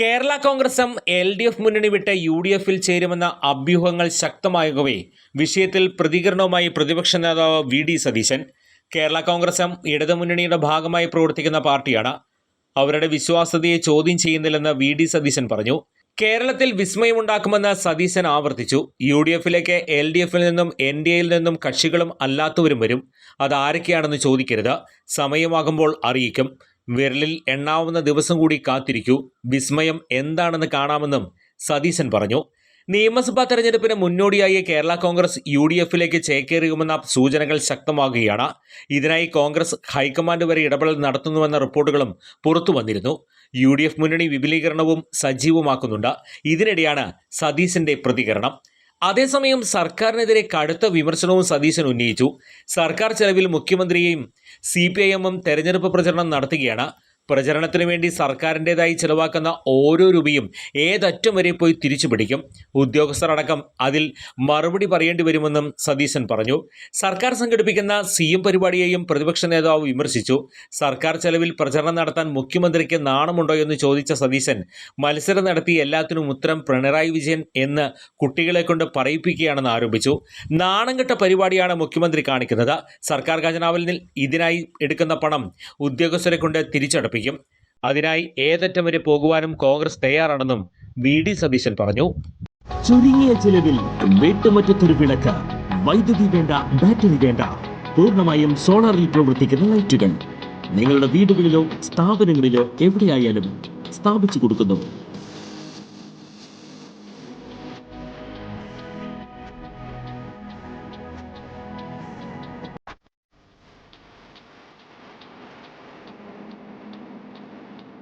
Kerala Congress L D F മുന്നണി വിട്ട് U D എഫിൽ ചേരുമെന്ന അഭ്യൂഹങ്ങൾ ശക്തമാകവേ വിഷയത്തിൽ പ്രതികരണവുമായി പ്രതിപക്ഷ നേതാവ് V D Satheesan. Kerala Congress ഇടതുമുന്നണിയുടെ ഭാഗമായി പ്രവർത്തിക്കുന്ന പാർട്ടിയാണ്. അവരുടെ വിശ്വാസ്യതയെ ചോദ്യം ചെയ്യുന്നില്ലെന്ന് വി ഡി സതീശൻ പറഞ്ഞു. കേരളത്തിൽ വിസ്മയമുണ്ടാക്കുമെന്ന് സതീശൻ ആവർത്തിച്ചു. യു ഡി എഫിലേക്ക് എൽ ഡി എഫിൽ നിന്നും എൻ ഡി എയിൽ നിന്നും കക്ഷികളും അല്ലാത്തവരും വരും. അതാരൊക്കെയാണെന്ന് ചോദിക്കരുത്. സമയമാകുമ്പോൾ അറിയിക്കും. വിരലിൽ എണ്ണാവുന്ന ദിവസം കൂടി കാത്തിരിക്കൂ. വിസ്മയം എന്താണെന്ന് കാണാമെന്നും സതീശൻ പറഞ്ഞു. നിയമസഭാ തെരഞ്ഞെടുപ്പിന് മുന്നോടിയായി കേരള കോൺഗ്രസ് യു ഡി എഫിലേക്ക് ചേക്കേറിയുമെന്ന സൂചനകൾ ശക്തമാകുകയാണ്. ഇതിനായി കോൺഗ്രസ് ഹൈക്കമാൻഡ് വരെ ഇടപെടൽ നടത്തുന്നുവെന്ന റിപ്പോർട്ടുകളും പുറത്തു വന്നിരുന്നു. യു മുന്നണി വിപുലീകരണവും സജീവമാക്കുന്നുണ്ട്. ഇതിനിടെയാണ് സതീശന്റെ പ്രതികരണം. അതേസമയം സർക്കാരിനെതിരെ കടുത്ത വിമർശനവും സതീശൻ ഉന്നയിച്ചു. സർക്കാർ ചെലവിൽ മുഖ്യമന്ത്രിയെയും സി പി ഐ എമ്മും തെരഞ്ഞെടുപ്പ് പ്രചരണം നടത്തുകയാണ്. പ്രചരണത്തിനു വേണ്ടി സർക്കാരിന്റെതായി ചിലവാക്കുന്ന ഓരോ രൂപയും ഏതറ്റം വരെ പോയി തിരിച്ചു പിടിക്കും ഉദ്യോഗസ്ഥരടക്കം അതിൽ മറുപടി പറയേണ്ടി വരുമെന്നും സതീശൻ പറഞ്ഞു. സർക്കാർ സംഘടിപ്പിക്കുന്ന സി എം പരിപാടിയെയും പ്രതിപക്ഷ നേതാവ് വിമർശിച്ചു. സർക്കാർ ചെലവിൽ പ്രചരണം നടത്താൻ മുഖ്യമന്ത്രിക്ക് നാണമുണ്ടോ എന്ന് ചോദിച്ച സതീശൻ മത്സരം നടത്തി എല്ലാത്തിനും ഉത്തരം പിണറായി വിജയൻ എന്ന് കുട്ടികളെ കൊണ്ട് പറയിപ്പിക്കുകയാണെന്ന് ആരോപിച്ചു. നാണം കെട്ട പരിപാടിയാണ് മുഖ്യമന്ത്രി കാണിക്കുന്നത്. സർക്കാർ ഖജനാവിൽ ഇതിനായി എടുക്കുന്ന പണം ഉദ്യോഗസ്ഥരെ കൊണ്ട് തിരിച്ചടപ്പിക്കും അതിനായി ഏതറ്റം വരെ പോകുവാനും കോൺഗ്രസ് തയ്യാറാണെന്നും വി ഡി സതീശൻ പറഞ്ഞു. ചുരുങ്ങിയ ചിലവിൽ വീട്ടുമുറ്റത്തൊരു വിളക്ക് വൈദ്യുതി വേണ്ട ബാറ്ററി വേണ്ട പൂർണമായും സോളാറിൽ പ്രവർത്തിക്കുന്ന ലൈറ്റുകൾ. നിങ്ങളുടെ വീടുകളിലോ സ്ഥാപനങ്ങളിലോ എവിടെയായാലും സ്ഥാപിച്ചു കൊടുക്കുന്നു.